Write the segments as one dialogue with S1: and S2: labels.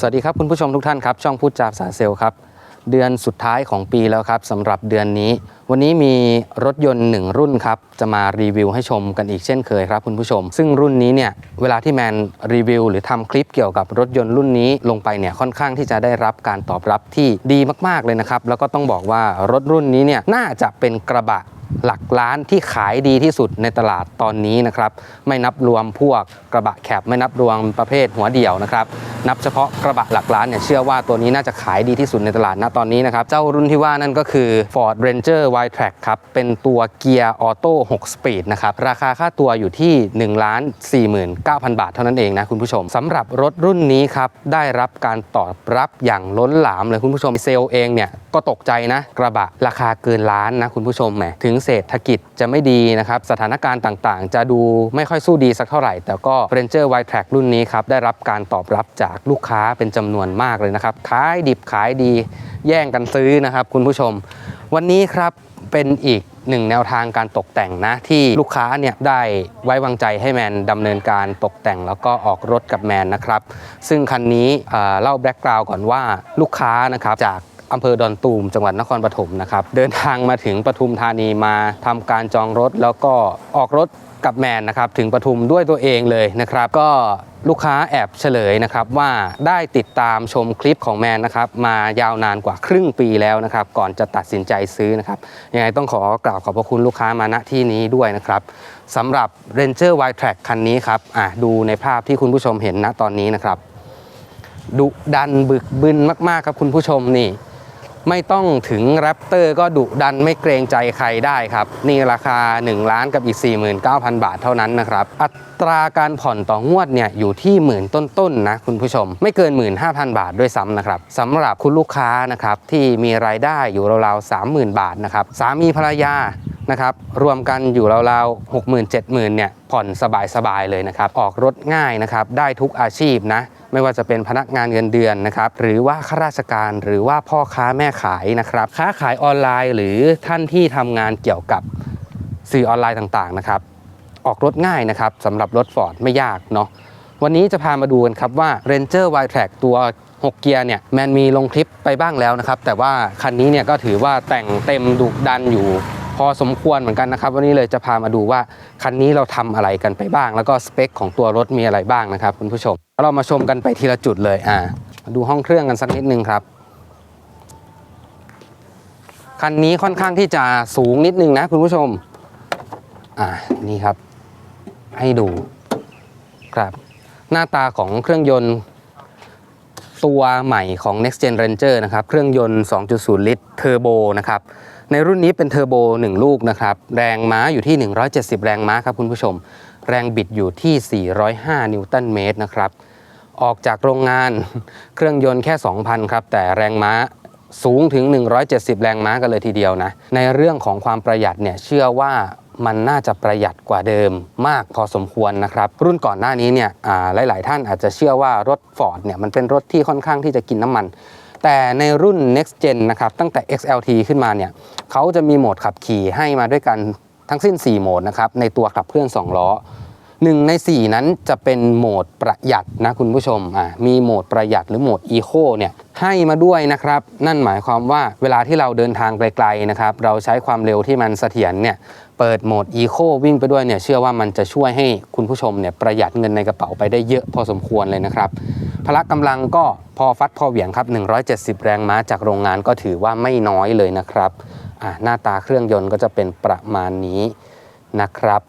S1: สวัสดีครับคุณผู้ชมทุกท่านครับ ช่องพูดจาภาษาเซลครับ เดือนสุดท้ายของปีแล้วครับสำหรับเดือนนี้ วันนี้มีรถยนต์หนึ่งรุ่นครับจะมารีวิวให้ชมกันอีกเช่นเคยครับคุณผู้ชม ซึ่งรุ่นนี้เนี่ยเวลาที่แมนรีวิว หรือทำคลิปเกี่ยวกับรถยนต์รุ่นนี้ลงไปเนี่ยค่อนข้างที่จะได้รับการตอบรับที่ดีมากๆเลยนะครับแล้วก็ต้องบอกว่ารถรุ่นนี้เนี่ยน่าจะเป็นกระบะ หลักล้านที่ขายดีที่สุดในตลาดตอนนี้นะครับ ไม่นับรวมพวกกระบะแคบไม่นับรวมประเภทหัวเดี่ยวนะครับ นับเฉพาะกระบะหลักล้านเนี่ยเชื่อว่าตัวนี้น่าจะขายดีที่สุดในตลาดณตอนนี้นะครับ เจ้ารุ่นที่ว่านั่นก็คือ Ford Ranger Y-Track ครับ เป็นตัวเกียร์ออโต้6สปีดนะครับ ราคาค่าตัวอยู่ที่1ล้าน49,000 บาทเท่านั้นเองนะคุณผู้ชมสำหรับรถรุ่นนี้ครับได้รับการตอบรับอย่างล้นหลามเลยคุณผู้ชมเซลล์เองเนี่ยก็ตกใจนะกระบะราคาเกินล้านนะคุณผู้ชมแหมถึงเศรษฐกิจจะไม่ดีนะครับสถานการณ์ต่างๆ จะดูไม่ค่อยสู้ดีสักเท่าไหร่ แต่ก็ Ranger Y-Track รุ่นนี้ครับได้รับการตอบรับจากลูกค้าเป็นจำนวนมากเลยนะครับขายดิบขายดีแย่งกันซื้อนะครับคุณผู้ชม วันนี้ครับเป็นอีกหนึ่งแนวทางการตกแต่งนะ ที่ลูกค้าเนี่ยได้ไว้วางใจให้แมนดำเนินการตกแต่งแล้วก็ออกรถกับแมนนะครับ ซึ่งคันนี้เอ่อเล่าแบ็กกราวด์ก่อนว่าลูกค้านะครับจาก อำเภอดอนตูมจังหวัดนครปฐมนะครับเดินทางมาถึงปทุมธานีมาทำการจองรถ แล้วก็ออกรถกับแมนนะครับถึงปทุมด้วยตัวเองเลยนะครับ ก็ลูกค้าแอบเฉลยนะครับว่าได้ติดตามชมคลิปของแมนนะครับมายาวนานกว่าครึ่งปีแล้วนะครับ ก่อนจะตัดสินใจซื้อนะครับยังไงต้องขอกล่าวขอบพระคุณลูกค้ามาณที่นี้ด้วยนะครับสำหรับ Ranger Y-Track คันนี้ครับอะดูในภาพที่คุณผู้ชมเห็นณตอนนี้นะครับดุดันบึกบึนมากๆครับคุณผู้ชมนี่ ไม่ต้องถึงแรปเตอร์ก็ดุดันไม่เกรงใจใครได้ครับ นี่ราคา 1 ล้านกับอีก 49,000 บาทเท่านั้นนะครับ อัตราการผ่อนต่องวดเนี่ยอยู่ที่หมื่นต้นๆนะคุณผู้ชม ไม่เกิน 15,000 บาทด้วยซ้ำนะครับสำหรับคุณลูกค้านะครับที่มีรายได้อยู่ราวๆ30,000 บาทนะครับสามีภรรยานะครับรวมกันอยู่ราวๆ6 0 0 0 0 7 0,000เนี่ยผ่อนสบายๆเลยนะครับออกรถง่ายนะครับได้ทุกอาชีพนะ ไม่ว่าจะเป็นพนักงานเงินเดือนนะครับหรือว่าข้าราชการหรือว่าพ่อค้าแม่ขายนะครับค้าขายออนไลน์ หรือท่านที่ทำงานเกี่ยวกับสื่อออนไลน์ต่างๆนะครับออกรถง่ายนะครับสำหรับรถ Ford ไม่ยากเนาะวันนี้จะพามาดูกันครับว่า Ranger Y-Track ตัว 6 เกียร์เนี่ยแมนมีลงคลิปไปบ้างแล้วนะครับ แต่ว่าคันนี้เนี่ยก็ถือว่าแต่งเต็มดุดันอยู่ พอสมควรเหมือนกันนะครับ วันนี้เลยจะพามาดูว่าคันนี้เราทำอะไรกันไปบ้าง แล้วก็สเปคของตัวรถมีอะไรบ้างนะครับคุณผู้ชมเรามาชมกันไปทีละจุดเลยอ่ามาดูห้องเครื่องกันสักนิดนึงครับคันนี้ค่อนข้างที่จะสูงนิดนึงนะคุณผู้ชม อ่า นี่ครับ ให้ดู ครับ หน้าตาของเครื่องยนต์ ตัวใหม่ของ Next Gen Ranger นะครับ เครื่องยนต์ 2.0 ลิตรเทอร์โบนะครับ ในรุ่นนี้เป็นเทอร์โบ 1 ลูกนะครับ แรงม้าอยู่ที่ 170 แรงม้าครับคุณผู้ชม แรงบิดอยู่ที่ 405 นิวตันเมตรนะครับ ออกจากโรงงานเครื่องยนต์แค่ 2,000 ครับ แต่แรงม้าสูงถึง 170 แรงม้ากันเลยทีเดียวนะ ในเรื่องของความประหยัดเนี่ยเชื่อว่ามันน่าจะประหยัดกว่าเดิมมากพอสมควรนะครับ รุ่นก่อนหน้านี้เนี่ยหลาย ๆ ท่านอาจจะเชื่อว่ารถ Ford เนี่ยมันเป็นรถที่ค่อนข้างที่จะกินน้ำมัน แต่ในรุ่น next gen นะครับตั้งแต่ XLT ขึ้นมาเนี่ยเขาจะมีโหมดขับขี่ให้มาด้วยกันทั้งสิ้น 4 โหมดนะครับในตัวขับเคลื่อน 2 ล้อ หนึ่งใน 4 นั้นจะเป็นโหมดประหยัดนะคุณผู้ชมอ่ามีโหมดประหยัดหรือโหมด Eco เนี่ยให้มาด้วยนะครับ นั่นหมายความว่าเวลาที่เราเดินทางไกลๆนะครับเราใช้ความเร็วที่มันเสถียรเนี่ยเปิดโหมด Eco วิ่งไปด้วยเนี่ยเชื่อว่ามันจะช่วยให้คุณผู้ชมเนี่ยประหยัดเงินในกระเป๋าไปได้เยอะพอสมควรเลยนะครับพละกำลังก็พอฟัดพอเหวี่ยงครับ 170 แรงม้าจากโรงงานก็ถือว่าไม่น้อยเลยนะครับอ่าหน้าตาเครื่องยนต์ก็จะเป็นประมาณนี้นะครับ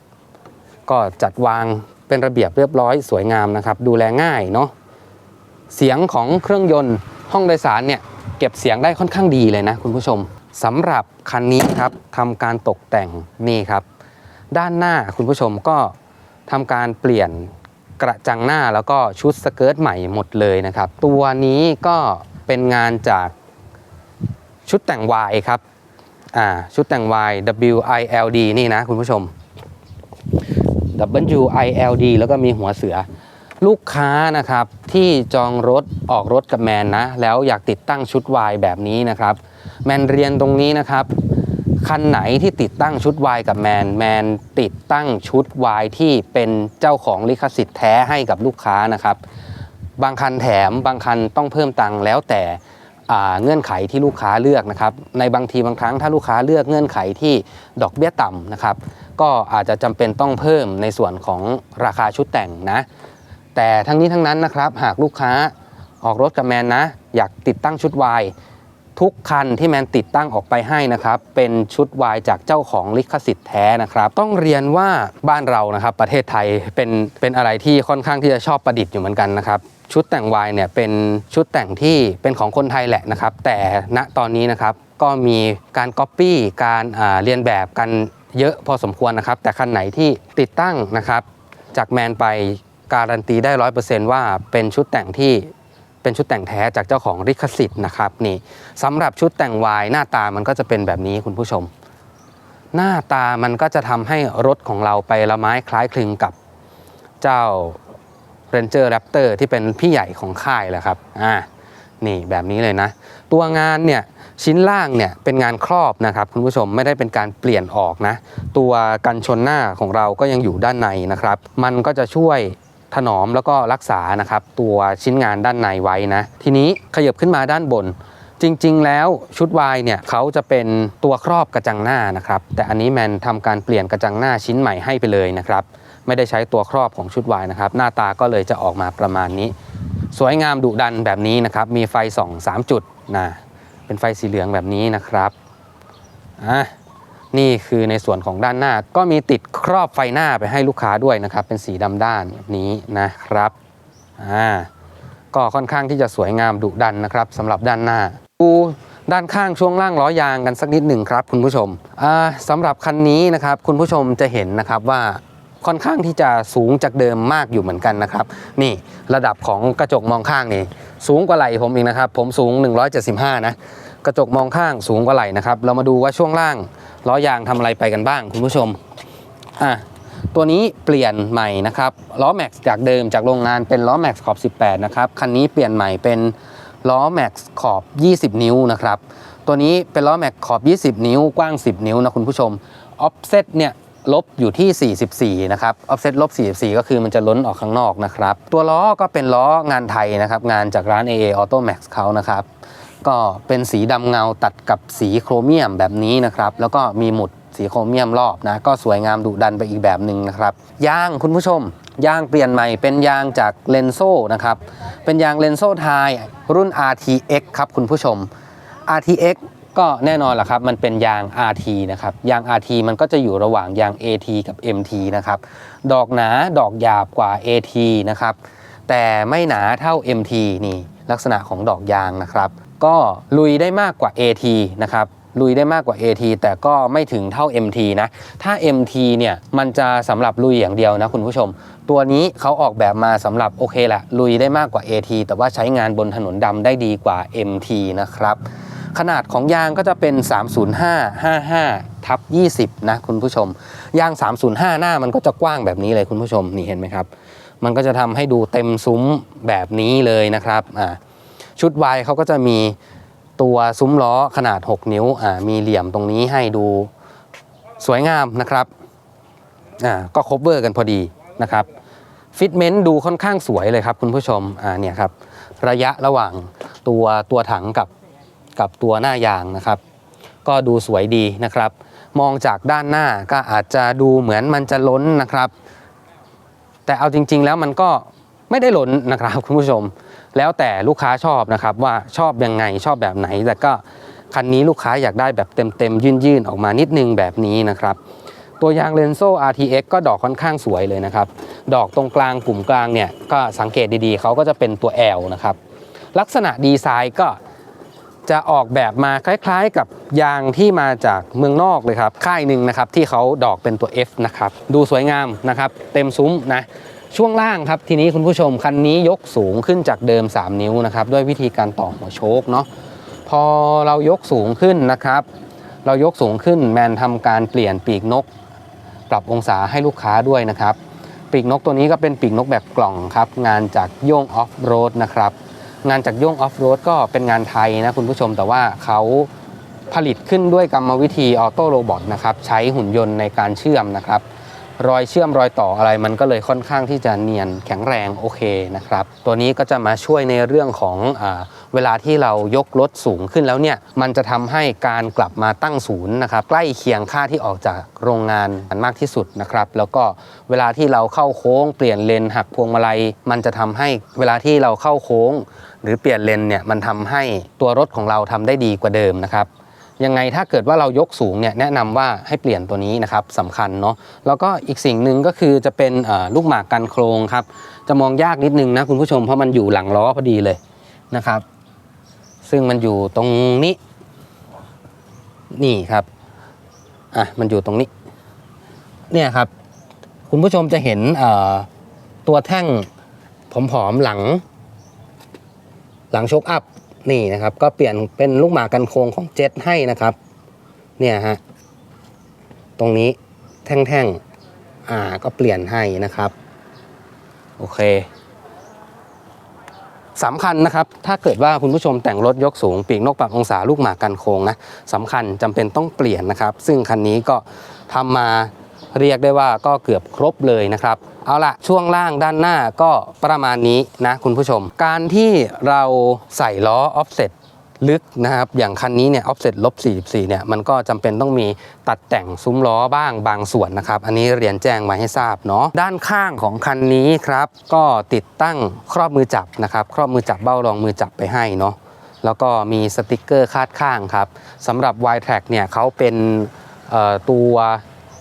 S1: ก็จัดวางเป็นระเบียบเรียบร้อยสวยงามนะครับ ดูแลง่ายเนาะเสียงของเครื่องยนต์ห้องโดยสารเนี่ยเก็บเสียงได้ค่อนข้างดีเลยนะคุณผู้ชมสำหรับคันนี้ครับทำการตกแต่งนี่ครับ ด้านหน้าคุณผู้ชมก็ทำการเปลี่ยนกระจังหน้าแล้วก็ชุดสเกิร์ตใหม่หมดเลยนะครับ ตัวนี้ก็เป็นงานจากชุดแต่ง Y ครับอ่าชุดแต่ง Y WILD นี่นะคุณผู้ชม WILD แล้วก็มีหัวเสือ ลูกค้านะครับที่จองรถออกรถกับแมนนะ แล้วอยากติดตั้งชุด Y แบบนี้นะครับ แมนเรียนตรงนี้นะครับ คันไหนที่ติดตั้งชุด Y กับแมน แมนติดตั้งชุด Y ที่เป็นเจ้าของลิขสิทธิ์แท้ให้กับลูกค้านะครับ บางคันแถมบางคันต้องเพิ่มตังค์แล้วแต่ เงื่อนไขที่ลูกค้าเลือกนะครับ ในบางทีบางครั้งถ้าลูกค้าเลือกเงื่อนไขที่ดอกเบี้ยต่ำนะครับ ก็อาจจะจำเป็นต้องเพิ่มในส่วนของราคาชุดแต่งนะ แต่ทั้งนี้ทั้งนั้นนะครับ หากลูกค้าออกรถกับแมนนะ อยากติดตั้งชุดวายทุกคันที่แมนติดตั้งออกไปให้นะครับ เป็นชุดวายจากเจ้าของลิขสิทธิ์แท้นะครับ ต้องเรียนว่าบ้านเรานะครับ ประเทศไทยเป็นเป็นอะไรที่ค่อนข้างที่จะชอบประดิษฐ์อยู่เหมือนกันนะครับ ชุดแต่งวายเนี่ยเป็นชุดแต่งที่เป็นของคนไทยแหละนะครับ แต่ณตอนนี้นะครับก็มีการก๊อปปี้การเรียนแบบกันเยอะพอสมควรนะครับ แต่คันไหนที่ติดตั้งนะครับ จากแมนไปการันตีได้ร้อยเปอร์เซนต์ว่าเป็นชุดแต่งที่เป็นชุดแต่งแท้จากเจ้าของลิขสิทธิ์นะครับนี่สำหรับชุดแต่งวายหน้าตามันก็จะเป็นแบบนี้คุณผู้ชม หน้าตามันก็จะทำให้รถของเราไปละไม้คล้ายคลึงกับเจ้า Ranger Raptor ที่เป็นพี่ใหญ่ของค่ายแหละครับอ่านี่แบบนี้เลยนะ ตัวงานเนี่ยชิ้นล่างเนี่ยเป็นงานครอบนะครับคุณผู้ชมไม่ได้เป็นการเปลี่ยนออกนะ ตัวกันชนหน้าของเราก็ยังอยู่ด้านในนะครับ มันก็จะช่วยถนอมแล้วก็รักษานะครับ ตัวชิ้นงานด้านในไว้นะ ทีนี้ขยับขึ้นมาด้านบน จริง ๆ แล้วชุดวายเนี่ยเขาจะเป็นตัวครอบกระจังหน้านะครับ แต่อันนี้แมนทำการเปลี่ยนกระจังหน้าชิ้นใหม่ให้ไปเลยนะครับ ไม่ได้ใช้ตัวครอบของชุดวายนะครับ หน้าตาก็เลยจะออกมาประมาณนี้ สวยงามดุดันแบบนี้นะครับ มีไฟส่อง3จุดนะเป็นไฟสีเหลืองแบบนี้นะครับอะนี่คือในส่วนของด้านหน้าก็มีติดครอบไฟหน้าไปให้ลูกค้าด้วยนะครับ เป็นสีดำด้านแบบนี้นะครับอ่าก็ค่อนข้างที่จะสวยงามดุดันนะครับสำหรับด้านหน้าดูด้านข้างช่วงล่างล้อยางกันสักนิดหนึ่งครับคุณผู้ชมอ่าสำหรับคันนี้นะครับคุณผู้ชมจะเห็นนะครับว่า ค่อนข้างที่จะสูงจากเดิมมากอยู่เหมือนกันนะครับ นี่ระดับของกระจกมองข้างนี่สูงกว่าไหล่ผมอีกนะครับ ผมสูง 175 นะ กระจกมองข้างสูงกว่าไหล่นะครับ เรามาดูว่าช่วงล่างล้อยางทำอะไรไปกันบ้าง คุณผู้ชมอะตัวนี้เปลี่ยนใหม่นะครับล้อแม็กซ์จากเดิมจากโรงงานเป็นล้อแม็กซ์ขอบ 18 นะครับ คันนี้เปลี่ยนใหม่เป็นล้อแม็กซ์ขอบ 20 นิ้วนะครับ ตัวนี้เป็นล้อแม็กซ์ขอบ 20 นิ้วกว้าง 10 นิ้วนะคุณผู้ชมออฟเซตเนี่ย ลบอยู่ที่ 44 นะครับ ออฟเซตลบ 44 ก็คือมันจะล้นออกข้างนอกนะครับ ตัวล้อก็เป็นล้องานไทยนะครับ งานจากร้าน AA Auto Max เขานะครับ ก็เป็นสีดำเงาตัดกับสีโครเมียมแบบนี้นะครับ แล้วก็มีหมุดสีโครเมียมรอบนะ ก็สวยงามดุดันไปอีกแบบหนึ่งนะครับ ยางคุณผู้ชม ยางเปลี่ยนใหม่เป็นยางจากเลนโซนะครับ เป็นยางเลนโซไทยรุ่น RTX ครับคุณผู้ชม RTX ก็แน่นอนแหละครับ มันเป็นยาง RT นะครับ ยาง RT มันก็จะอยู่ระหว่างยาง AT กับ MT นะครับ ดอกหนา ดอกหยาบกว่า AT นะครับ แต่ไม่หนาเท่า MT นี่ ลักษณะของดอกยางนะครับ ก็ลุยได้มากกว่า AT นะครับ ลุยได้มากกว่า AT แต่ก็ไม่ถึงเท่า MT นะ ถ้า MT เนี่ย มันจะสำหรับลุยอย่างเดียวนะคุณผู้ชม ตัวนี้เขาออกแบบมาสำหรับโอเคแหละ ลุยได้มากกว่า AT แต่ว่าใช้งานบนถนนดำได้ดีกว่า MT นะครับ ขนาดของยางก็จะเป็น 305 55ทับ20 นะคุณผู้ชม ยาง 305 หน้ามันก็จะกว้างแบบนี้เลยคุณผู้ชม นี่เห็นไหมครับ มันก็จะทำให้ดูเต็มซุ้มแบบนี้เลยนะครับอ่าชุดวายเขาก็จะมีตัวซุ้มล้อขนาด 6 นิ้วอ่ามีเหลี่ยมตรงนี้ให้ดูสวยงามนะครับอ่าก็ครบเวอร์กันพอดีนะครับฟิตเมนต์ดูค่อนข้างสวยเลยครับคุณผู้ชมอ่าเนี่ยครับระยะระหว่างตัวตัวถังกับ กับตัวหน้ายางนะครับ ก็ดูสวยดีนะครับ มองจากด้านหน้าก็อาจจะดูเหมือนมันจะล้นนะครับ แต่เอาจริง ๆ แล้วมันก็ไม่ได้ล้นนะครับคุณผู้ชม แล้วแต่ลูกค้าชอบนะครับว่าชอบยังไงชอบแบบไหน แต่ก็คันนี้ลูกค้าอยากได้แบบเต็มๆยื่นๆออกมานิดนึงแบบนี้นะครับตัวยางเลนโซ่ RTX ก็ดอกค่อนข้างสวยเลยนะครับ ดอกตรงกลางกลุ่มกลางเนี่ยก็สังเกตดีๆ เขาก็จะเป็นตัว L นะครับ ลักษณะดีไซน์ก็ จะออกแบบมาคล้ายๆ กับยางที่มาจากเมืองนอกเลยครับ ค่ายหนึ่งนะครับที่เขาดอกเป็นตัว F นะครับ ดูสวยงามนะครับ เต็มซุ้มนะช่วงล่างครับ ทีนี้คุณผู้ชมคันนี้ยกสูงขึ้นจากเดิม 3 นิ้วนะครับ ด้วยวิธีการต่อหัวโชคเนาะพอเรายกสูงขึ้นนะครับ เรายกสูงขึ้นแมนทำการเปลี่ยนปีกนก ปรับองศาให้ลูกค้าด้วยนะครับ ปีกนกตัวนี้ก็เป็นปีกนกแบบกล่องครับ งานจากโยงออฟโรดนะครับ งานจากโย่งออฟโรดก็เป็นงานไทยนะคุณผู้ชมแต่ว่าเขาผลิตขึ้นด้วยกรรมวิธีออโต้โรบอทนะครับใช้หุ่นยนต์ในการเชื่อมนะครับ รอยเชื่อมรอยต่ออะไรมันก็เลยค่อนข้างที่จะเนียนแข็งแรงโอเคนะครับ ตัวนี้ก็จะมาช่วยในเรื่องของอ เวลาที่เรายกรถสูงขึ้นแล้วเนี่ยมันจะทำให้การกลับมาตั้งศูนย์นะครับใกล้เคียงค่าที่ออกจากโรงงานมากที่สุดนะครับแล้วก็เวลาที่เราเข้าโค้งเปลี่ยนเลนหักพวงมาลัย มันจะทำให้เวลาที่เราเข้าโค้ง หรือเปลี่ยนเลนเนี่ยมันทำให้ตัวรถของเราทำได้ดีกว่าเดิมนะครับยังไงถ้าเกิดว่าเรายกสูงเนี่ยแนะนำว่าให้เปลี่ยนตัวนี้นะครับสำคัญเนาะแล้วก็อีกสิ่งหนึ่งก็คือจะเป็นลูกหมากกันโครงครับ จะมองยากนิดนึงนะคุณผู้ชมเพราะมันอยู่หลังล้อพอดีเลยนะครับ ซึ่งมันอยู่ตรงนี้ นี่ครับ อะ มันอยู่ตรงนี้ เนี่ยครับ คุณผู้ชมจะเห็นเอ่อตัวแท่งผอมๆหลัง หลังโชคอัพ นี่นะครับ ก็เปลี่ยนเป็นลูกหมากกันโค้งของเจ็ตให้นะครับ เนี่ยฮะ ตรงนี้แท่งๆ อ่า ก็เปลี่ยนให้นะครับ โอเค สำคัญนะครับ ถ้าเกิดว่าคุณผู้ชมแต่งรถยกสูง ปีกนกปรับองศาลูกหมากกันโค้งนะสำคัญจำเป็นต้องเปลี่ยนนะครับ ซึ่งคันนี้ก็ทำมาเรียกได้ว่าก็เกือบครบเลยนะครับ เอาละช่วงล่างด้านหน้าก็ประมาณนี้นะคุณผู้ชม การที่เราใส่ล้อออฟเซ็ต ลึกนะครับ อย่างคันนี้เนี่ยออฟเซ็ตลบ44เนี่ยมันก็จำเป็นต้องมีตัดแต่งซุ้มล้อบ้างบางส่วนนะครับ อันนี้เรียนแจ้งไว้ให้ทราบเนาะด้านข้างของคันนี้ครับ ก็ติดตั้งครอบมือจับนะครับ ครอบมือจับเบ้ารองมือจับไปให้เนาะแล้วก็มีสติกเกอร์คาดข้างครับสำหรับ y t r a c เนี่ยเขาเป็นตัว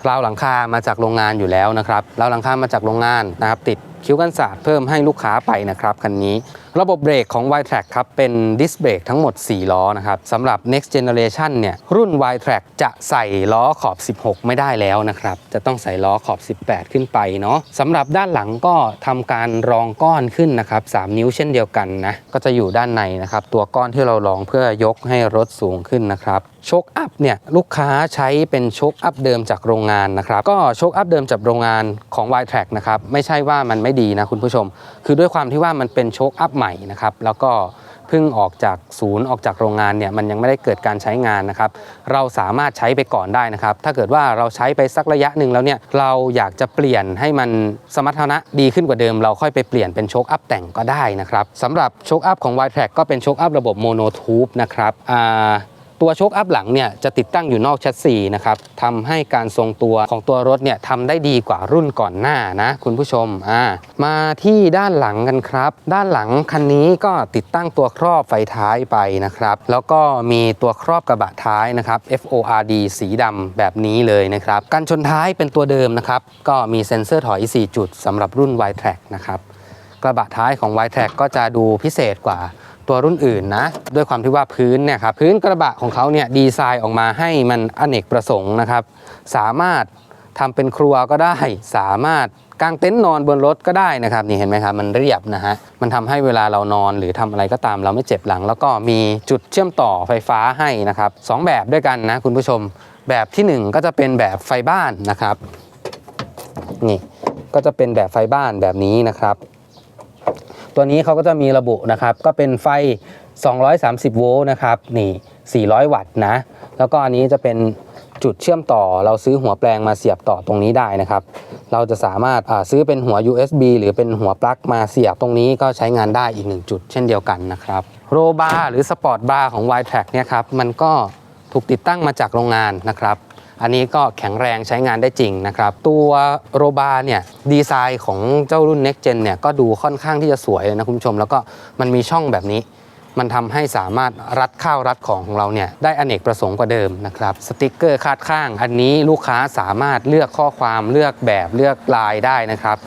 S1: ราวหลังคามาจากโรงงานอยู่แล้วนะครับราวหลังคามาจากโรงงานนะครับ ติดคิ้วกันศาสตร์เพิ่มให้ลูกค้าไปนะครับคันนี้ระบบเบรกของ y t r a c ครับเป็นดิสเบรกทั้งหมด 4 ล้อนะครับสำหรับ next generation เนี่ยรุ่น y t r a c จะใส่ล้อขอบ 16 ไม่ได้แล้วนะครับ จะต้องใส่ล้อขอบ 18 ขึ้นไปเนาะสำหรับด้านหลังก็ทำการรองก้อนขึ้นนะครับ 3 นิ้วเช่นเดียวกันนะ ก็จะอยู่ด้านในนะครับ ตัวก้อนที่เรารองเพื่อยกให้รถสูงขึ้นนะครับโชคอัพเนี่ยลูกค้าใช้เป็นโชคอัพเดิมจากโรงงานนะครับ ก็โชคอัพเดิมจากโรงงานของ y t r a c นะครับไม่ใช่ว่ามันไม่ดีนะคุณผู้ชม คือด้วยความที่ว่ามันเป็นโชคอัพใหม่นะครับ แล้วก็เพิ่งออกจากศูนย์ออกจากโรงงานเนี่ยมันยังไม่ได้เกิดการใช้งานนะครับ เราสามารถใช้ไปก่อนได้นะครับ ถ้าเกิดว่าเราใช้ไปสักระยะหนึ่งแล้วเนี่ยเราอยากจะเปลี่ยนให้มันสมรรถนะดีขึ้นกว่าเดิม เราค่อยไปเปลี่ยนเป็นโชคอัพแต่งก็ได้นะครับสำหรับโชคอัพของ y t r a c k ก็เป็นโชคอัพระบบโมโนทูบนะครับอ่า ตัวโชคอัพหลังเนี่ยจะติดตั้งอยู่นอกแชสซีนะครับทำให้การทรงตัวของตัวรถเนี่ยทำได้ดีกว่ารุ่นก่อนหน้านะคุณผู้ชมอ่ามาที่ด้านหลังกันครับ ด้านหลังคันนี้ก็ติดตั้งตัวครอบไฟท้ายไปนะครับ แล้วก็มีตัวครอบกระบะท้ายนะครับ FORD สีดำแบบนี้เลยนะครับการชนท้ายเป็นตัวเดิมนะครับ ก็มีเซ็นเซอร์ถอย 4 จุดสำหรับรุ่น y t r a c k นะครับกระบะท้ายของ y t r a c k ก็จะดูพิเศษกว่า ตัวรุ่นอื่นนะ ด้วยความที่ว่าพื้นเนี่ยครับพื้นกระบะของเขาเนี่ยดีไซน์ออกมาให้มันอเนกประสงค์นะครับ สามารถทำเป็นครัวก็ได้ สามารถกางเต็นท์นอนบนรถก็ได้นะครับนี่เห็นไหมครับมันเรียบนะฮะมันทำให้เวลาเรานอนหรือทำอะไรก็ตาม เราไม่เจ็บหลัง แล้วก็มีจุดเชื่อมต่อไฟฟ้าให้นะครับสองแบบด้วยกันนะคุณผู้ชมแบบที่หนึ่งก็จะเป็นแบบไฟบ้านนะครับนี่ก็จะเป็นแบบไฟบ้านแบบนี้นะครับ ตัวนี้เขาก็จะมีระบุนะครับ ก็เป็นไฟ 230 โวลต์นะครับ นี่ 400 วัตต์นะ แล้วก็อันนี้จะเป็นจุดเชื่อมต่อเราซื้อหัวแปลงมาเสียบต่อตรงนี้ได้นะครับ เราจะสามารถาซื้อเป็นหัว USB หรือเป็นหัวปลั๊กมาเสียบตรงนี้ก็ใช้งานได้อีกหนึ่งจุดเช่นเดียวกันนะครับ โรบาร์หรือสปอร์ตบาร์ของ y t r a c k เนี่ยครับ มันก็ถูกติดตั้งมาจากโรงงานนะครับ อันนี้ก็แข็งแรงใช้งานได้จริงนะครับ ตัวโรบาร์เนี่ยดีไซน์ของเจ้ารุ่น Next Gen เนี่ยก็ดูค่อนข้างที่จะสวยเลยนะคุณผู้ชม แล้วก็มันมีช่องแบบนี้ มันทำให้สามารถรัดข้าวรัดของของเราเนี่ยได้อเนกประสงค์กว่าเดิมนะครับสติกเกอร์คาดข้าง อันนี้ลูกค้าสามารถเลือกข้อความเลือกแบบเลือกลายได้นะครับ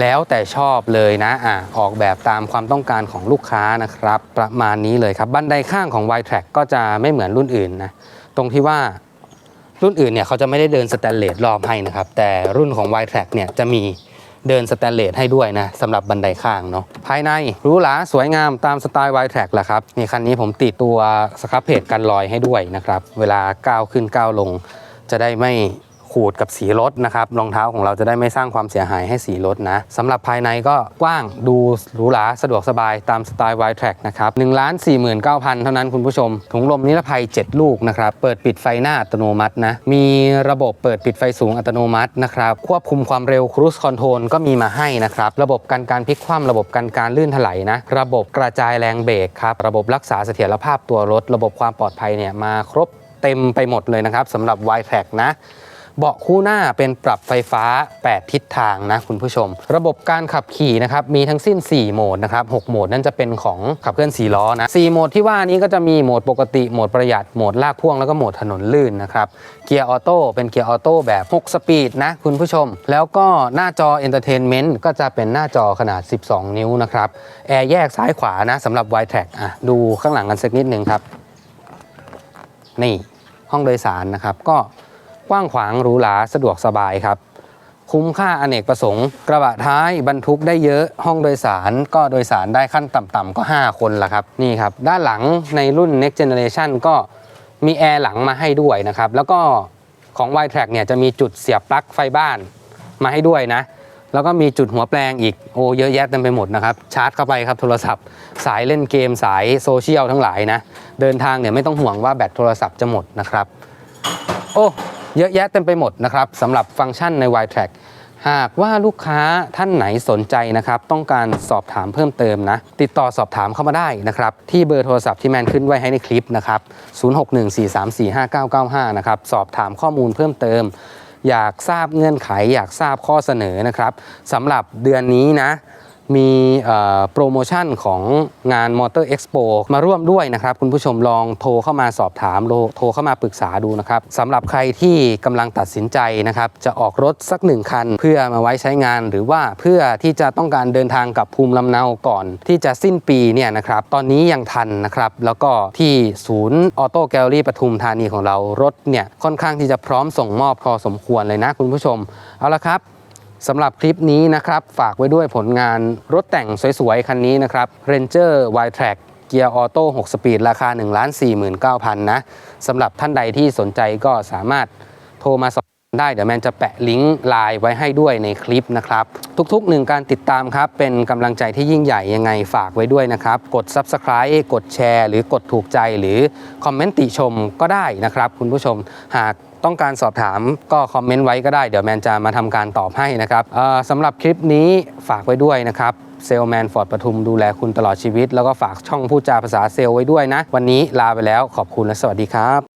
S1: แล้วแต่ชอบเลยนะอะออกแบบตามความต้องการของลูกค้านะครับ ประมาณนี้เลยครับ บันไดข้างของ y t r a c k ก็จะไม่เหมือนรุ่นอื่นนะ ตรงที่ว่า รุ่นอื่นเนี่ยเขาจะไม่ได้เดินสแตนเลสรอบให้นะครับ แต่รุ่นของ y t r a c k เนี่ยจะมีเดินสแตนเลสให้ด้วยนะสำหรับบันไดข้างเนาะภายในหรูหราสวยงามตามสไตล์ y t r a c k แหละครับนี่คันนี้ผมติดตัวสครับเพจกันรอยให้ด้วยนะครับ เวลาก้าวขึ้นก้าวลงจะได้ไม่ ขูดกับสีรถนะครับรองเท้าของเราจะได้ไม่สร้างความเสียหายให้สีรถนะสำหรับภายในก็กว้างดูหรูหราสะดวกสบายตามสไตล์ y t r a c k นะครับ1 4 9 0 0 0 เท่านั้นคุณผู้ชม ถุงลมนิรภัย 7 ลูกนะครับเปิดปิดไฟหน้าอัตโนมัตินะมีระบบเปิดปิดไฟสูงอัตโนมัตินะครับควบคุมความเร็ว cruise control ก็มีมาให้นะครับระบบกันการพลิกคว่ำระบบกันการลื่นถลายนะระบบกระจายแรงเบรกครับระบบรักษาเสถียรภาพตัวรถ ระบบความปลอดภัยเนี่ยมาครบเต็มไปหมดเลยนะครับสำหรับ y t r a c k นะ เบาะคู่หน้าเป็นปรับไฟฟ้า 8 ทิศทางนะคุณผู้ชม ระบบการขับขี่นะครับมีทั้งสิ้น 4 โหมดนะครับ6โหมดนั่นจะเป็นของขับเคลื่อน4ล้อนะ4โหมดที่ว่านี้ก็จะมีโหมดปกติ โหมดประหยัด โหมดลากพ่วงแล้วก็โหมดถนนลื่นนะครับเกียร์ออโต้เป็นเกียร์ออโต้แบบ 6 สปีดนะคุณผู้ชม แล้วก็หน้าจอเอนเตอร์เทนเมนต์ก็จะเป็นหน้าจอขนาด 12 นิ้วนะครับแอร์แยกซ้ายขวานะสำหรับ y t r a c k อะดูข้างหลังกันสักนิดหนึ่งครับ นี่ห้องโดยสารนะครับก็ กว้างขวางหรูหราสะดวกสบายครับ คุ้มค่าอเนกประสงค์ กระบะท้ายบรรทุกได้เยอะห้องโดยสารก็โดยสารได้ขั้นต่ำๆก็ 5 คนละครับนี่ครับ ด้านหลังในรุ่น next generation ก็มีแอร์หลังมาให้ด้วยนะครับ แล้วก็ของ y t r a c เนี่ยจะมีจุดเสียบปลั๊กไฟบ้านมาให้ด้วยนะ แล้วก็มีจุดหัวแปลงอีกโอ้เยอะแยะเต็มไปหมดนะครับ ชาร์จเข้าไปครับโทรศัพท์ สายเล่นเกมสายโซเชียลทั้งหลายนะ เดินทางเนี่ยไม่ต้องห่วงว่าแบตโทรศัพท์จะหมดนะครับ โอ้ เยอะแยะเต็มไปหมดนะครับสำหรับฟังก์ชันใน y t r a c k หากว่าลูกค้าท่านไหนสนใจนะครับ ต้องการสอบถามเพิ่มเติมนะ ติดต่อสอบถามเข้ามาได้นะครับ ที่เบอร์โทรศัพท์ที่แมนขึ้นไว้ให้ในคลิปนะครับ 0614345995 นะครับ สอบถามข้อมูลเพิ่มเติม อยากทราบเงื่อนไข อยากทราบข้อเสนอนะครับสำหรับเดือนนี้นะ มีโปรโมชั่นของงาน Motor Expo มาร่วมด้วยนะครับ คุณผู้ชมลองโทรเข้ามาสอบถามโลโทรเข้ามาปรึกษาดูนะครับสำหรับใครที่กำลังตัดสินใจนะครับ จะออกรถสักหนึ่งคัน เพื่อมาไว้ใช้งาน หรือว่าเพื่อที่จะต้องการเดินทางกับภูมิลำเนาก่อน ที่จะสิ้นปีเนี่ยนะครับ ตอนนี้ยังทันนะครับ แล้วก็ที่ศูนย์ออโต้แกลเลอรี่ปทุมธานีของเรารถเนี่ยค่อนข้างที่จะพร้อมส่งมอบพอสมควรเลยนะคุณผู้ชมเอาละครับ สำหรับคลิปนี้นะครับ ฝากไว้ด้วยผลงานรถแต่งสวยๆ คันนี้นะครับ Ranger y t r a c k เกียร์ออโต้6สปีดราคา 1 4 9 0 0 0 นะสำหรับท่านใดที่สนใจก็สามารถโทรมาสอบถามได้ เดี๋ยวแมนจะแปะลิงก์ไลน์ไว้ให้ด้วยในคลิปนะครับ ทุกๆหนึ่งการติดตามครับ เป็นกำลังใจที่ยิ่งใหญ่ยังไงฝากไว้ด้วยนะครับ กด Subscribe กดแชร์ หรือกดถูกใจหรือคอมเมนต์ติชมก็ได้นะครับ คุณผู้ชมหาก ต้องการสอบถามก็คอมเมนต์ไว้ก็ได้ เดี๋ยวแมนจะมาทำการตอบให้นะครับสำหรับคลิปนี้ฝากไว้ด้วยนะครับเซลแมนฟอร์ดปทุมดูแลคุณตลอดชีวิต แล้วก็ฝากช่องพูดจาภาษาเซลไว้ด้วยนะ วันนี้ลาไปแล้วขอบคุณและสวัสดีครับ